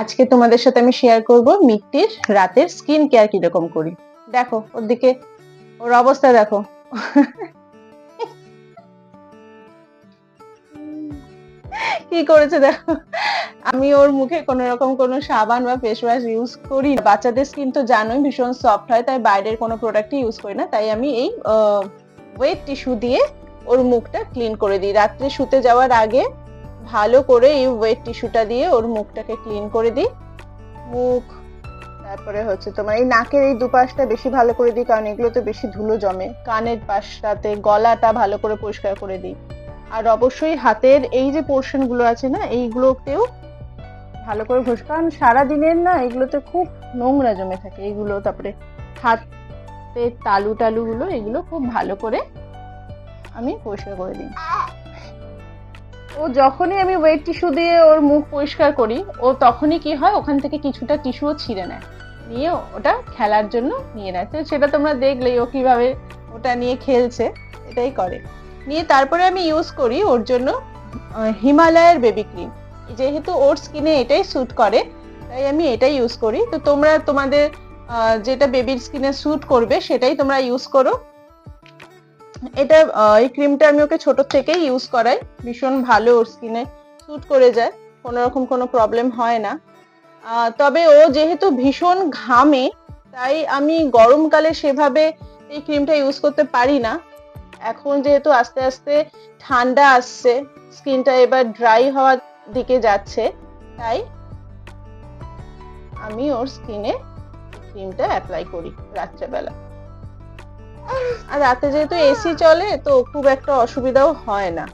আজকে তোমাদের সাথে আমি শেয়ার করব মিট্টির রাতের স্কিন কেয়ার কীরকম করি। দেখো ওর দিকে ওর অবস্থা দেখো। কি করেছে দেখো? আমি ওর মুখে কোনো রকম কোনো সাবান বা ফেস ওয়াশ ইউজ করি না। বাচ্চাদের স্কিন তো জানোই, ভীষণ সফট হয়, তাই বাইরের কোনো প্রোডাক্টই ইউজ করি না। তাই আমি এই ওয়েট টিস্যু দিয়ে ওর মুখটা ক্লিন করে দিই। রাত্রে শুতে যাওয়ার আগে ভালো করে এই ওয়েট টিস্যুটা দিয়ে ওর মুখটাকে ক্লিন করে দিই। মুখ, তারপরে হচ্ছে তোমার এই নাকের এই দুপাশটা বেশি ভালো করে দিই, কারণ এগুলোতে বেশি ধুলো জমে। কানের পাশটাতে গলাটা ভালো করে পরিষ্কার করে দিই। আর অবশ্যই হাতের এই যে পোর্শনগুলো আছে না, এইগুলোতেও ভালো করে ঘষ। কারণ সারাদিনের না এগুলোতে খুব নোংরা জমে থাকে। এইগুলো তারপরে হাতের তালু টালু গুলো এগুলো খুব ভালো করে আমি পরিষ্কার করে দিই। ও যখনই আমি ওয়েট টিস্যু দিয়ে ওর মুখ পরিষ্কার করি, ও তখনই কি হয়, ওখান থেকে কিছুটা টিস্যুও ছিঁড়ে নেয়। নিয়ে ওটা খেলার জন্য নিয়ে নেয়। তো সেটা তোমরা দেখলেই ও কীভাবে ওটা নিয়ে খেলছে, এটাই করে। নিয়ে তারপরে আমি ইউজ করি ওর জন্য হিমালয়ের বেবি ক্রিম যেহেতু ওর স্কিনে এটাই স্যুট করে, তাই আমি এটাই ইউজ করি। তো তোমরা তোমাদের যেটা বেবির স্কিনে স্যুট করবে, সেটাই তোমরা ইউজ করো। এটা এই ক্রিমটা আমি ওকে ছোট থেকেই ইউজ করাই। ভীষণ ভালো ওর স্কিনে স্যুট করে যায়, কোনো রকম কোনো প্রবলেম হয় না। তবে ও যেহেতু ভীষণ ঘামে, তাই আমি গরমকালে সেভাবে এই ক্রিমটা ইউজ করতে পারি না। এখন যেহেতু আস্তে আস্তে ঠান্ডা আসছে স্কিনটা এবার ড্রাই হওয়ার দিকে যাচ্ছে, তাই আমি ওর স্কিনে ক্রিমটা অ্যাপ্লাই করি রাত্রেবেলা। আর রাতে যেহেতু এসি চলে, তো খুব একটা অসুবিধাও হয় না।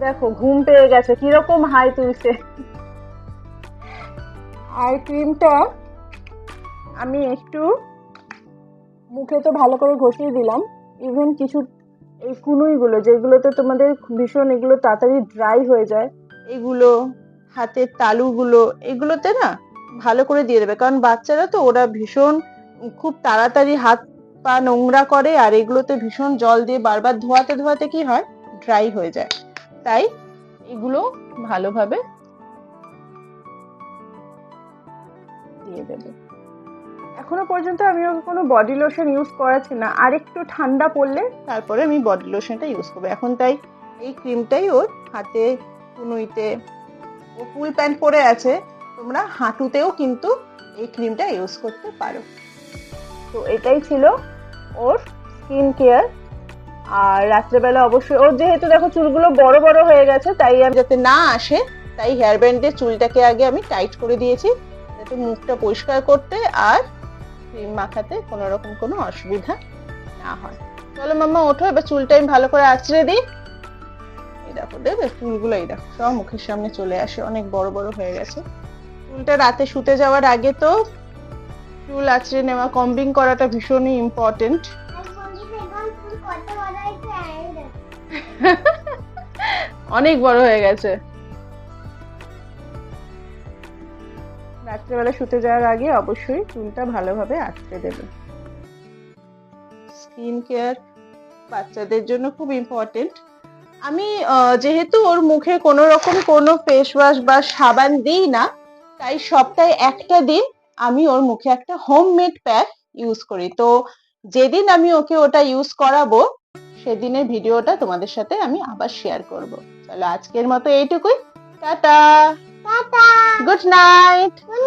দেখো, ঘুম পেয়ে গেছে। কীরকম হাই তুলছে। আর ক্রিমটা আমি একটু মুখে তো ভালো করে ঘষিয়ে দিলাম। ইভেন কিছু এই কুনুইগুলো, যেগুলোতে তোমাদের ভীষণ এগুলো তাড়াতাড়ি ড্রাই হয়ে যায়, এগুলো, হাতের তালুগুলো, এগুলোতে না ভালো করে দিয়ে দেবে। কারণ বাচ্চারা তো, ওরা ভীষণ খুব তাড়াতাড়ি হাত পা নোংরা করে আর এগুলোতে ভীষণ জল দিয়ে বারবার ধোয়াতে ধোয়াতে কি হয়? ড্রাই হয়ে যায়। তাই এগুলো ভালোভাবে দিয়ে দেবে। এখনও পর্যন্ত আমি ওকে কোনো বডি লোশন ইউজ করাচ্ছি না। আর একটু ঠান্ডা পড়লে তারপরে আমি বডি লোশনটা ইউজ করব। এখন তাই এই ক্রিমটাই ওর হাতে কুনুইতে। ও ফুল প্যান্ট পরে আছে। তোমরা হাঁটুতেও কিন্তু এই ক্রিমটা ইউজ করতে পারো। তো এটাই ছিল ওর স্কিন কেয়ার আর রাত্রেবেলা অবশ্যই ওর যেহেতু দেখো চুলগুলো বড় বড় হয়ে গেছে, তাই আমি যাতে না আসে, তাই হেয়ার ব্যান্ড দিয়ে চুলটাকে আগে আমি টাইট করে দিয়েছি, যাতে মুখটা পরিষ্কার করতে আর ক্রিম মাখাতে কোনো রকম কোনো অসুবিধা না হয়। চলো মাম্মা, ওঠো, এবার চুলটা আমি ভালো করে আঁচড়ে দিই। এই দেখো, দেবে চুলগুলো, এই দেখো, সব মুখের সামনে চলে আসে, অনেক বড় বড় হয়ে গেছে। চুলটা রাতে শুতে যাওয়ার আগে তো চুল আঁচড়ে নেওয়া কম্বিং করাটা ভীষণই ইম্পর্টেন্ট অনেক বড় হয়ে গেছে। রাত্রেবেলা শুতে যাওয়ার আগে অবশ্যই চুলটা ভালোভাবে আঁচড়ে দেবে। স্কিন কেয়ার বাচ্চাদের জন্য খুব ইম্পর্টেন্ট আমি যেহেতু ওর মুখে কোনো রকম কোনো ফেস ওয়াশ বা সাবান দিই না, তাই সপ্তাহে একটা দিন আমি ওর মুখে একটা হোমমেড প্যাক ইউজ করি। তো যেদিন আমি ওকে ওটা ইউজ করাবো সেদিনের ভিডিওটা তোমাদের সাথে আমি আবার শেয়ার করব। চলো আজকের মতো এইটুকুই। Tata! Tata! Good night good